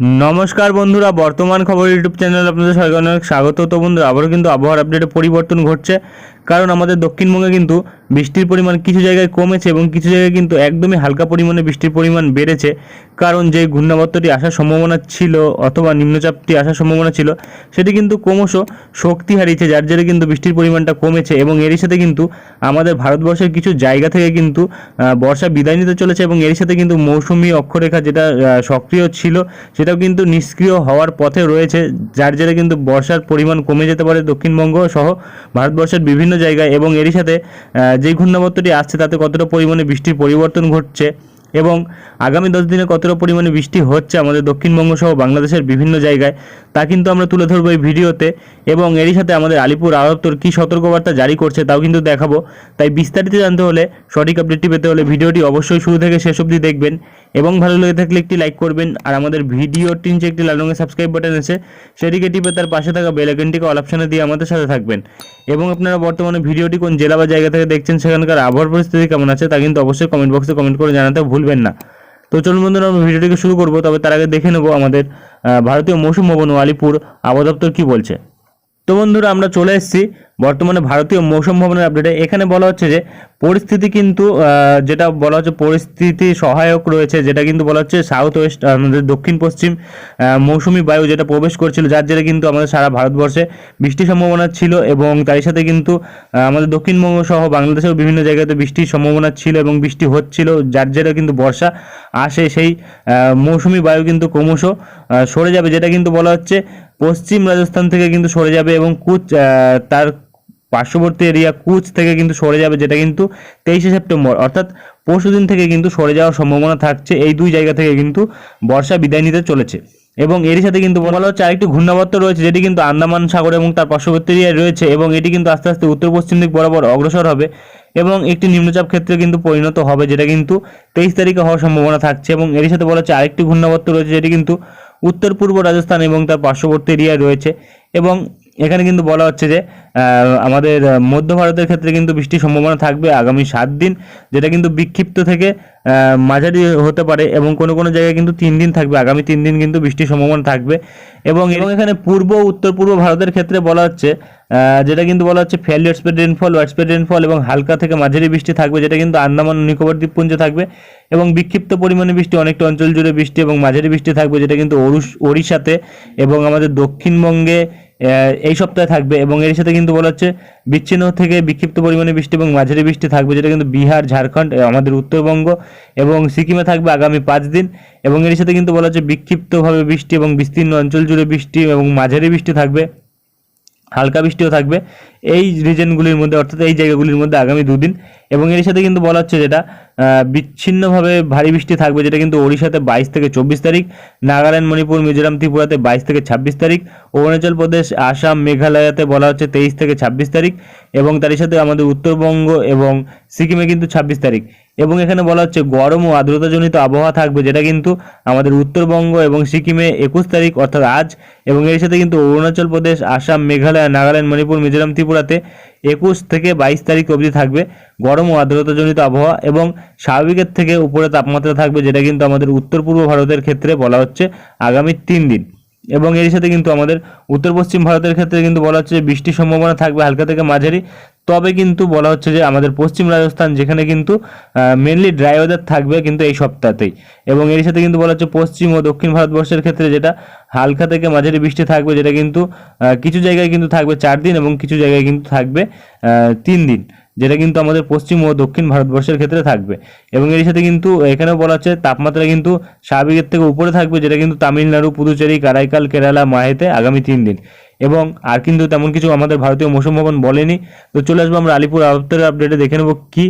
নমস্কার বন্ধুরা, বর্তমান খবর ইউটিউব চ্যানেল আপনাদের সবাইকে অনেক স্বাগত। তো বন্ধুরা, আবারও কিন্তু আবহাওয়ার আপডেটে পরিবর্তন ঘটছে। কারণ আমাদের দক্ষিণবঙ্গে কিন্তু বৃষ্টির পরিমাণ কিছু জায়গায় কমেছে এবং কিছু জায়গায় কিন্তু একদমই হালকা পরিমাণে বৃষ্টির পরিমাণ বেড়েছে। কারণ যে ঘূর্ণাবর্তটি আসার সম্ভাবনা ছিল অথবা নিম্নচাপটি আসার সম্ভাবনা ছিল, সেটি কিন্তু ক্রমশ শক্তি হারিয়েছে, যার জেরে কিন্তু বৃষ্টির পরিমাণটা কমেছে এবং এরই সাথে কিন্তু আমাদের ভারতবর্ষের কিছু জায়গা থেকে কিন্তু বর্ষা বিদায় নিতে চলেছে এবং এর সাথে কিন্তু মৌসুমি অক্ষরেখা যেটা সক্রিয় ছিল, সেটাও কিন্তু নিষ্ক্রিয় হওয়ার পথে রয়েছে, যার জেরে কিন্তু বর্ষার পরিমাণ কমে যেতে পারে দক্ষিণবঙ্গ সহ ভারতবর্ষের বিভিন্ন জায়গায় এবং এরই সাথে যেই ঘূর্ণাবর্তটি আসছে তাতে কতটা পরিমাণে বৃষ্টির পরিবর্তন ঘটছে এবং আগামী দশ দিনে কতটা পরিমাণে বৃষ্টি হচ্ছে আমাদের দক্ষিণবঙ্গ সহ বাংলাদেশের বিভিন্ন জায়গায়, তা কিন্তু আমরা তুলে ধরবো এই ভিডিওতে। এবং এরই সাথে আমাদের আলিপুর আদপ্তর কী সতর্কবার্তা জারি করছে তাও কিন্তু দেখাবো। তাই বিস্তারিত জানতে হলে সঠিক আপডেটটি পেতে হলে ভিডিওটি অবশ্যই শুরু থেকে শেষ অবধি দেখবেন। এবং ভালো লেগে থাকলে একটি লাইক করবেন। আর আমাদের ভিডিওর নিচে একটি লাল রঙের সাবস্ক্রাইব বাটন আছে, সেটিকে টিপে তার পাশে থাকা বেল অল অপশনে দিয়ে আমাদের সাথে থাকবেন। এবং আপনারা বর্তমানে ভিডিওটি কোন জেলা বা জায়গা থেকে দেখছেন সেখানকার আবহাওয়ার পরিস্থিতি কেমন আছে তা কিন্তু অবশ্যই কমেন্ট বক্সে কমেন্ট করে জানাতে ভুলবেন না। তো চলুন বন্ধুরা, আমরা ভিডিওটিকে শুরু করব। তবে তার আগে দেখে নেব আমাদের ভারতীয় মৌসুম ভবন আলিপুর আবহাওয়া দপ্তর কী বলছে। তো বন্ধুরা, আমরা চলে এসেছি বর্তমানে ভারতীয় মৌসুম ভবনের আপডেটে এখানে বলা হচ্ছে যে পরিস্থিতি কিন্তু যেটা বলা হচ্ছে পরিস্থিতি সহায়ক রয়েছে, যেটা কিন্তু বলা হচ্ছে সাউথ ওয়েস্ট আমাদের দক্ষিণ পশ্চিম মৌসুমি বায়ু যেটা প্রবেশ করছিল, যার জেরে কিন্তু আমাদের সারা ভারতবর্ষে বৃষ্টির সম্ভাবনা ছিল এবং তারই সাথে কিন্তু আমাদের দক্ষিণবঙ্গ সহ বাংলাদেশের বিভিন্ন জায়গাতে বৃষ্টির সম্ভাবনা ছিল এবং বৃষ্টি হচ্ছিল, যার জেরে কিন্তু বর্ষা আসে সেই মৌসুমি বায়ু কিন্তু ক্রমশ সরে যাবে, যেটা কিন্তু বলা হচ্ছে পশ্চিম রাজস্থান থেকে কিন্তু সরে যাবে এবং কুচ তার পার্শ্ববর্তী এরিয়া কুচ থেকে কিন্তু সরে যাবে, যেটা কিন্তু তেইশে সেপ্টেম্বর। অর্থাৎ পরশুদিন থেকে কিন্তু সরে যাওয়ার সম্ভাবনা থাকছে। এই দুই জায়গা থেকে কিন্তু বর্ষা বিদায় নিতে চলেছে। এবং এরই সাথে কিন্তু বলা হচ্ছে আরেকটি ঘূর্ণাবর্ত রয়েছে, যেটি কিন্তু আন্দামান সাগর এবং তার পার্শ্ববর্তী এরিয়ায় রয়েছে এবং এটি কিন্তু আস্তে আস্তে উত্তর পশ্চিম দিক বরাবর অগ্রসর হবে এবং একটি নিম্নচাপ ক্ষেত্রে কিন্তু পরিণত হবে, যেটা কিন্তু তেইশ তারিখে হওয়ার সম্ভাবনা থাকছে। এবং এরই সাথে বলা হচ্ছে আরেকটি ঘূর্ণাবর্ত রয়েছে, যেটি কিন্তু উত্তর পূর্ব রাজস্থান এবং তার পার্শ্ববর্তী এরিয়ায় রয়েছে। এবং এখানে কিন্তু বলা হচ্ছে যে আমাদের মধ্য ভারতের ক্ষেত্রে কিন্তু বৃষ্টির সম্ভাবনা থাকবে আগামী সাত দিন, যেটা কিন্তু বিক্ষিপ্ত থেকে মাঝারি হতে পারে এবং কোনো কোনো জায়গায় কিন্তু তিন দিন থাকবে, আগামী তিন দিন কিন্তু বৃষ্টির সম্ভাবনা থাকবে। এবং এবং এখানে পূর্ব উত্তর পূর্ব ভারতের ক্ষেত্রে বলা হচ্ছে যেটা কিন্তু বলা হচ্ছে fairly widespread rainfall widespread rainfall এবং হালকা থেকে মাঝারি বৃষ্টি থাকবে, যেটা কিন্তু আন্দামান নিকোবর দ্বীপপুঞ্জে থাকবে। এবং বিক্ষিপ্ত পরিমাণে বৃষ্টি অনেকটা অঞ্চল জুড়ে বৃষ্টি এবং মাঝারি বৃষ্টি থাকবে, যেটা কিন্তু ওড়িশ- ওড়িশাতে এবং আমাদের দক্ষিণবঙ্গে এই সপ্তাহে থাকবে এবং এর সাথে কিন্তু বলা হচ্ছে বিচ্ছিন্ন থেকে বিক্ষিপ্ত পরিমাণে বৃষ্টি এবং মাঝারি বৃষ্টি থাকবে, যেটা কিন্তু বিহার, ঝাড়খণ্ড আমাদের উত্তরবঙ্গ এবং সিকিমে থাকবে আগামী পাঁচ দিন এবং এর সাথে কিন্তু বলা হচ্ছে বিক্ষিপ্তভাবে বৃষ্টি এবং বিস্তীর্ণ অঞ্চল জুড়ে বৃষ্টি এবং মাঝারি বৃষ্টি থাকবে। হালকা বৃষ্টিও থাকবে। এই রিজনগুলির মধ্যে, অর্থাৎ এই জায়গাগুলির মধ্যে আগামী দুদিন। এবং এর সাথে কিন্তু বলা হচ্ছে যেটা বিচ্ছিন্নভাবে ভারী বৃষ্টি থাকবে, যেটা কিন্তু ওড়িশাতে বাইশ থেকে চব্বিশ তারিখ, নাগাল্যান্ড, মণিপুর, মিজোরাম, ত্রিপুরাতে বাইশ থেকে ছাব্বিশ তারিখ, অরুণাচল প্রদেশ, আসাম, মেঘালয়াতে বলা হচ্ছে তেইশ থেকে ছাব্বিশ তারিখ, এবং তারই সাথে আমাদের উত্তরবঙ্গ এবং সিকিমে কিন্তু ছাব্বিশ তারিখ। এবং এখানে বলা হচ্ছে গরম ও আর্দ্রতাজনিত আবহাওয়া থাকবে, যেটা কিন্তু আমাদের উত্তরবঙ্গ এবং সিকিমে একুশ তারিখ, অর্থাৎ আজ, এবং এর সাথে কিন্তু অরুণাচল প্রদেশ, আসাম, মেঘালয়, নাগাল্যান্ড, মণিপুর, মিজোরাম, ত্রিপুরাতে একুশ থেকে বাইশ তারিখ অবধি থাকবে গরম ও আর্দ্রতাজনিত আবহাওয়া এবং স্বাভাবিকের থেকে উপরে তাপমাত্রা থাকবে, যেটা কিন্তু আমাদের উত্তর পূর্ব ভারতের ক্ষেত্রে বলা হচ্ছে আগামী তিন দিন। এবং এর সাথে কিন্তু আমাদের উত্তর পশ্চিম ভারতের ক্ষেত্রে কিন্তু বলা হচ্ছে বৃষ্টির সম্ভাবনা থাকবে হালকা থেকে মাঝারি। তবে কিন্তু বলা হচ্ছে যে আমাদের পশ্চিম রাজস্থান, যেখানে কিন্তু মেনলি ড্রাই ওয়েদার থাকবে কিন্তু এই সপ্তাহতেই। এবং এর সাথে কিন্তু বলা হচ্ছে পশ্চিম ও দক্ষিণ ভারতবর্ষের ক্ষেত্রে যেটা হালকা থেকে মাঝারি বৃষ্টি থাকবে, যেটা কিন্তু কিছু জায়গায় কিন্তু থাকবে চার দিন এবং কিছু জায়গায় কিন্তু থাকবে তিন দিন, যেটা কিন্তু আমাদের পশ্চিম ও দক্ষিণ ভারতবর্ষের ক্ষেত্রে থাকবে। এবং এর সাথে কিন্তু এখানেও বলা হচ্ছে তাপমাত্রা কিন্তু স্বাভাবিকের থেকে উপরে থাকবে, যেটা কিন্তু তামিলনাড়ু, পুদুচেরি, কারাইকাল, কেরালা, মাহেতে আগামী তিন দিন। এবং আর কিন্তু তেমন কিছু আমাদের ভারতীয় মৌসুম ভবন বলেনি। তো চলে আসব আমরা আলিপুর আদপ্তরের আপডেটে দেখে নেব কি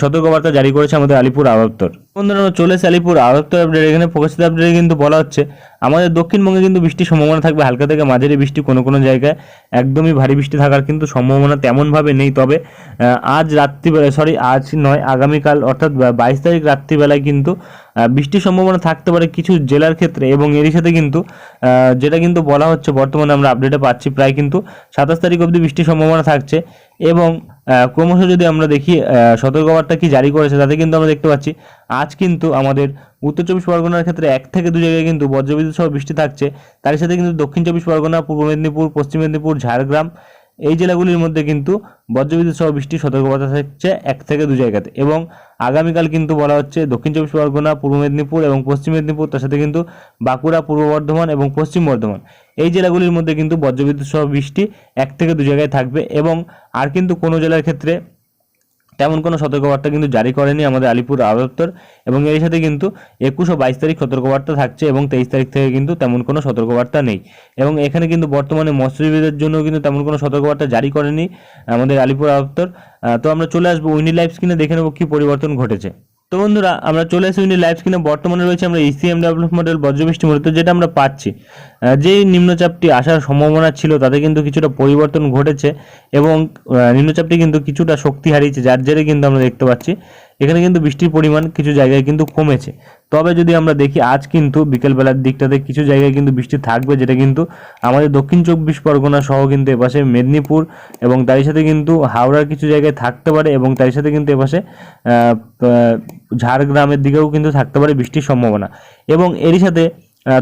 সতর্কবার্তা জারি করেছে আমাদের আলিপুর আবহাওয়ার বন্ধুরা চলে আলিপুর? আবহাওয়ার আপডেট এখানে প্রকাশিত আপডেটে কিন্তু বলা হচ্ছে, আমাদের দক্ষিণবঙ্গে কিন্তু বৃষ্টির সম্ভাবনা থাকবে। হালকা থেকে মাঝারি বৃষ্টি কোনো কোনো জায়গায় একদমই ভারী বৃষ্টি থাকার কিন্তু সম্ভাবনা তেমনভাবে নেই। তবে আজ রাত্রিবেলায় সরি আজ নয়, আগামীকাল, অর্থাৎ বাইশ তারিখ রাত্রিবেলায় কিন্তু বৃষ্টির সম্ভাবনা থাকতে পারে কিছু জেলার ক্ষেত্রে এবং এরই সাথে কিন্তু যেটা কিন্তু বলা হচ্ছে, বর্তমানে আমরা আপডেটে পাচ্ছি, প্রায় কিন্তু সাতাশ তারিখ অবধি বৃষ্টির সম্ভাবনা থাকছে এবং ক্রমশ যদি আমরা দেখি সতর্কবার্তা কি জারি করেছে তাতে কিন্তু আমরা দেখতে পাচ্ছি, আজ কিন্তু আমাদের উত্তর চব্বিশ পরগনার ক্ষেত্রে এক থেকে দু জায়গায় কিন্তু বজ্রবিদ্যুৎ সহ বৃষ্টি থাকছে। তার সাথে কিন্তু দক্ষিণ চব্বিশ পরগনা, পূর্ব মেদিনীপুর, পশ্চিম মেদিনীপুর, ঝাড়গ্রাম এই জেলাগুলির মধ্যে কিন্তু বজ্রবিদ্যুৎ সহ বৃষ্টির সতর্কতা থাকছে এক থেকে দু জায়গাতে এবং আগামীকাল কিন্তু বলা হচ্ছে দক্ষিণ চব্বিশ পরগনা, পূর্ব মেদিনীপুর এবং পশ্চিম মেদিনীপুর, তার সাথে কিন্তু বাঁকুড়া, পূর্ব বর্ধমান এবং পশ্চিম বর্ধমান। এই জেলাগুলির মধ্যে কিন্তু বজ্রবিদ্যুৎ সহ বৃষ্টি এক থেকে দু জায়গায় থাকবে এবং আর কিন্তু কোনো জেলার ক্ষেত্রে তেমন কোনো সতর্কবার্তা কিন্তু জারি করেনি আমাদের আলিপুর আদপ্তর এবং এর সাথে কিন্তু একুশ ও বাইশ তারিখ সতর্কবার্তা থাকছে এবং তেইশ তারিখ থেকে কিন্তু তেমন কোনো সতর্কবার্তা নেই। এবং এখানে কিন্তু বর্তমানে মৎস্যজীবীদের জন্য কিন্তু তেমন কোনো সতর্কবার্তা জারি করেনি আমাদের আলিপুর আদপ্তর তো আমরা চলে আসব উইনি লাইভ স্ক্রিনে দেখে নেব কী পরিবর্তন ঘটেছে। তো বন্ধুরা, আমরা চলে আসি উইন্ডি লাইভ স্ক্রিনে। বর্তমানে রয়েছে আমরা ইসিএম ডেভেলপ মডেল বজ্রবৃষ্টি মূলত যেটা আমরা পাচ্ছি। যে নিম্নচাপটি আসার সম্ভাবনা ছিল, তাতে কিন্তু কিছুটা পরিবর্তন ঘটেছে এবং নিম্নচাপটি কিন্তু কিছুটা শক্তি হারিয়েছে, যার জেরে কিন্তু আমরা দেখতে পাচ্ছি। এখানে কিন্তু বৃষ্টির পরিমাণ কিছু জায়গায় কিন্তু কমেছে। তবে যদি আমরা দেখি, আজ কিন্তু বিকেলবেলার দিকটাতে কিছু জায়গায় কিন্তু বৃষ্টি থাকবে, যেটা কিন্তু আমাদের দক্ষিণ চব্বিশ পরগনা সহ কিন্তু এপাশে মেদিনীপুর এবং তারই সাথে কিন্তু হাওড়ার কিছু জায়গায় থাকতে পারে এবং তারই সাথে কিন্তু এপাশে ঝাড়গ্রামের দিকেও কিন্তু থাকতে পারে বৃষ্টির সম্ভাবনা। এবং এরই সাথে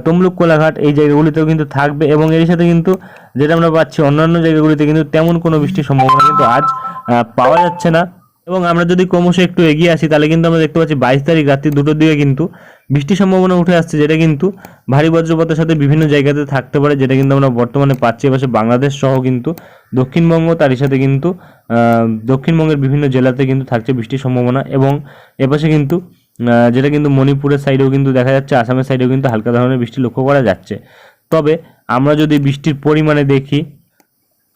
তমলুক, কোলাঘাট এই জায়গাগুলিতেও কিন্তু থাকবে এবং এর সাথে কিন্তু যেটা আমরা পাচ্ছি অন্যান্য জায়গাগুলিতে কিন্তু তেমন কোনো বৃষ্টির সম্ভাবনা কিন্তু আজ পাওয়া যাচ্ছে না। এবং আমরা যদি ক্রমশ একটু এগিয়ে আসি, তাহলে কিন্তু আমরা দেখতে পাচ্ছি বাইশ তারিখ রাত্রি দুটোর দিকে কিন্তু বৃষ্টির সম্ভাবনা উঠে আসছে, যেটা কিন্তু ভারী বজ্রপাতের সাথে বিভিন্ন জায়গাতে থাকতে পারে, যেটা কিন্তু আমরা বর্তমানে পাচ্ছি। এপাশে বাংলাদেশ সহ কিন্তু দক্ষিণবঙ্গ তারই সাথে কিন্তু দক্ষিণবঙ্গের বিভিন্ন জেলাতে কিন্তু থাকছে বৃষ্টির সম্ভাবনা এবং এপাশে কিন্তু যেটা কিন্তু মণিপুরের সাইডেও কিন্তু দেখা যাচ্ছে, আসামের সাইডেও কিন্তু হালকা ধরনের বৃষ্টি লক্ষ্য করা যাচ্ছে। তবে আমরা যদি বৃষ্টির পরিমাণে দেখি,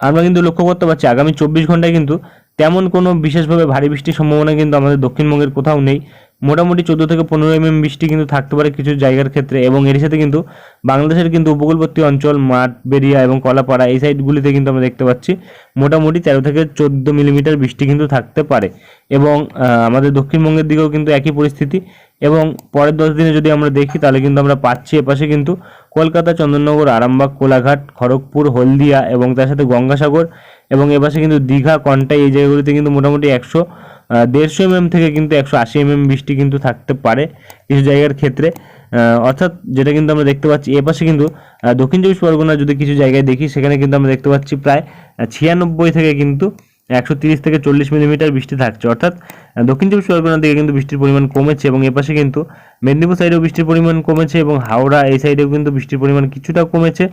আমরা কিন্তু লক্ষ্য করতে পারছি আগামী চব্বিশ ঘন্টায় কিন্তু তেমন কোনো বিশেষভাবে ভারী বৃষ্টির সম্ভাবনা কিন্তু আমাদের দক্ষিণবঙ্গের কোথাও নেই। মোটামুটি চোদ্দ থেকে পনেরো এমএম বৃষ্টি কিন্তু থাকতে পারে কিছু জায়গার ক্ষেত্রে এবং এর সাথে কিন্তু বাংলাদেশের কিন্তু উপকূলবর্তী অঞ্চল, মাঠ বেরিয়া এবং কলাপাড়া এই সাইডগুলিতে কিন্তু আমরা দেখতে পাচ্ছি। মোটামুটি তেরো থেকে চোদ্দ মিলিমিটার বৃষ্টি কিন্তু থাকতে পারে এবং আমাদের দক্ষিণবঙ্গের দিকেও কিন্তু একই পরিস্থিতি এবং পরের দশ দিনে যদি আমরা দেখি তাহলে কিন্তু আমরা পাচ্ছি এপাশে কিন্তু কলকাতা, চন্দননগর, আরামবাগ, কোলাঘাট, খড়গপুর, হলদিয়া এবং তার সাথে গঙ্গাসাগর এবং এপাশে কিন্তু দীঘা, কন্টাই এই জায়গাগুলিতে কিন্তু মোটামুটি একশো দেড়শো এমএম থেকে কিন্তু একশো আশি এমএম বৃষ্টি কিন্তু থাকতে পারে কিছু জায়গার ক্ষেত্রে। অর্থাৎ যেটা কিন্তু আমরা দেখতে পাচ্ছি এপাশে কিন্তু দক্ষিণ চব্বিশ পরগনা যদি কিছু জায়গায় দেখি, সেখানে কিন্তু আমরা দেখতে পাচ্ছি প্রায় ছিয়ানব্বই থেকে কিন্তু একশো তিরিশ থেকে চল্লিশ মিলিমিটার বৃষ্টি থাকছে। অর্থাৎ দক্ষিণ চব্বিশ পরগনার দিকে কিন্তু বৃষ্টির পরিমাণ কমেছে এবং এপাশে কিন্তু মেদিনীপুর সাইডেও বৃষ্টির পরিমাণ কমেছে এবং হাওড়া এই সাইডেও কিন্তু বৃষ্টির পরিমাণ কিছুটা কমেছে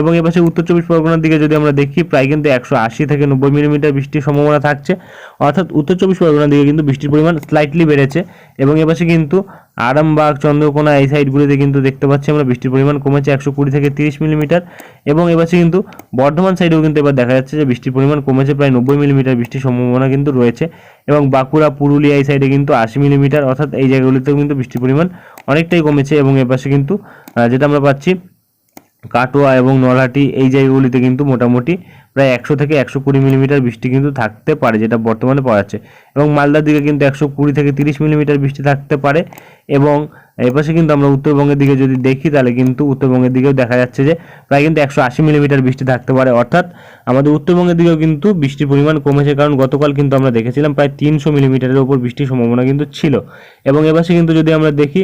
এবং এপাশে উত্তর চব্বিশ পরগনার দিকে যদি আমরা দেখি, প্রায় কিন্তু একশো আশি থেকে নব্বই মিলিমিটার বৃষ্টির সম্ভাবনা থাকছে। অর্থাৎ উত্তর চব্বিশ পরগনার দিকে কিন্তু বৃষ্টির পরিমাণ স্লাইটলি বেড়েছে এবং এপাশে কিন্তু আরামবাগ, চন্দ্রকোনা এই সাইডগুলিতে কিন্তু দেখতে পাচ্ছি আমরা। বৃষ্টির পরিমাণ কমেছে একশো কুড়ি থেকে তিরিশ মিলিমিটার এবং এপাশে কিন্তু বর্ধমান সাইডেও কিন্তু এবার দেখা যাচ্ছে যে বৃষ্টির পরিমাণ কমেছে প্রায় নব্বই মিলিমিটার। বৃষ্টির সম্ভাবনা কিন্তু রয়েছে এবং বাঁকুড়া, পুরুলিয়া এই সাইডে কিন্তু আশি মিলিমিটার। অর্থাৎ এই জায়গাগুলিতেও কিন্তু বৃষ্টির পরিমাণ অনেকটাই কমেছে এবং এপাশে কিন্তু যেটা আমরা পাচ্ছি কাটোয়া এবং নলহাটি এই জায়গাগুলিতে কিন্তু মোটামুটি প্রায় একশো থেকে একশো কুড়ি মিলিমিটার বৃষ্টি কিন্তু থাকতে পারে, যেটা বর্তমানে পাওয়া যাচ্ছে। এবং মালদার দিকে কিন্তু একশো কুড়ি থেকে তিরিশ মিলিমিটার বৃষ্টি থাকতে পারে। এবং এপাশে কিন্তু আমরা উত্তরবঙ্গের দিকে যদি দেখি, তাহলে কিন্তু উত্তরবঙ্গের দিকেও দেখা যাচ্ছে যে প্রায় কিন্তু একশো আশি মিলিমিটার বৃষ্টি থাকতে পারে। অর্থাৎ আমাদের উত্তরবঙ্গের দিকেও কিন্তু বৃষ্টির পরিমাণ কমেছে, কারণ গতকাল কিন্তু আমরা দেখেছিলাম প্রায় তিনশো মিলিমিটারের উপর বৃষ্টির সম্ভাবনা কিন্তু ছিল। এবং এপাশে কিন্তু যদি আমরা দেখি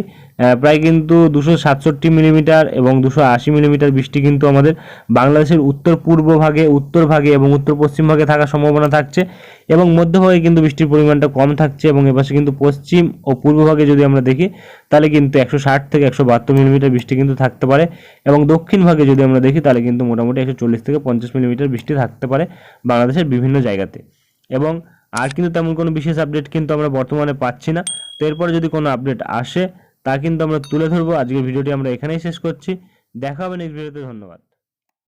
প্রায় কিন্তু দুশো সাতষট্টি মিলিমিটার এবং দুশো আশি মিলিমিটার বৃষ্টি কিন্তু আমাদের বাংলাদেশের উত্তর পূর্ব ভাগে, উত্তর ভাগে এবং উত্তর পশ্চিম ভাগে থাকার সম্ভাবনা থাকছে এবং মধ্যভাগে কিন্তু বৃষ্টির পরিমাণটা কম থাকছে এবং এপাশে কিন্তু পশ্চিম ও পূর্ব ভাগে যদি আমরা দেখি, তাহলে কিন্তু একশো ষাট থেকে একশো বাহাত্তর মিলিমিটার বৃষ্টি কিন্তু থাকতে পারে এবং দক্ষিণ ভাগে যদি আমরা দেখি, তাহলে কিন্তু মোটামুটি একশো চল্লিশ থেকে পঞ্চাশ মিলিমিটার বৃষ্টি থাকতে পারে বাংলাদেশের বিভিন্ন জায়গাতে। এবং আর কিন্তু তেমন কোনো বিশেষ আপডেট কিন্তু আমরা বর্তমানে পাচ্ছি না। তো এরপরে যদি কোনো আপডেট আসে তা কিন্তু আমরা তুলে ধরবো। আজকের ভিডিওটি আমরা এখানেই শেষ করছি। দেখা হবে নেক্সট ভিডিওতে ধন্যবাদ।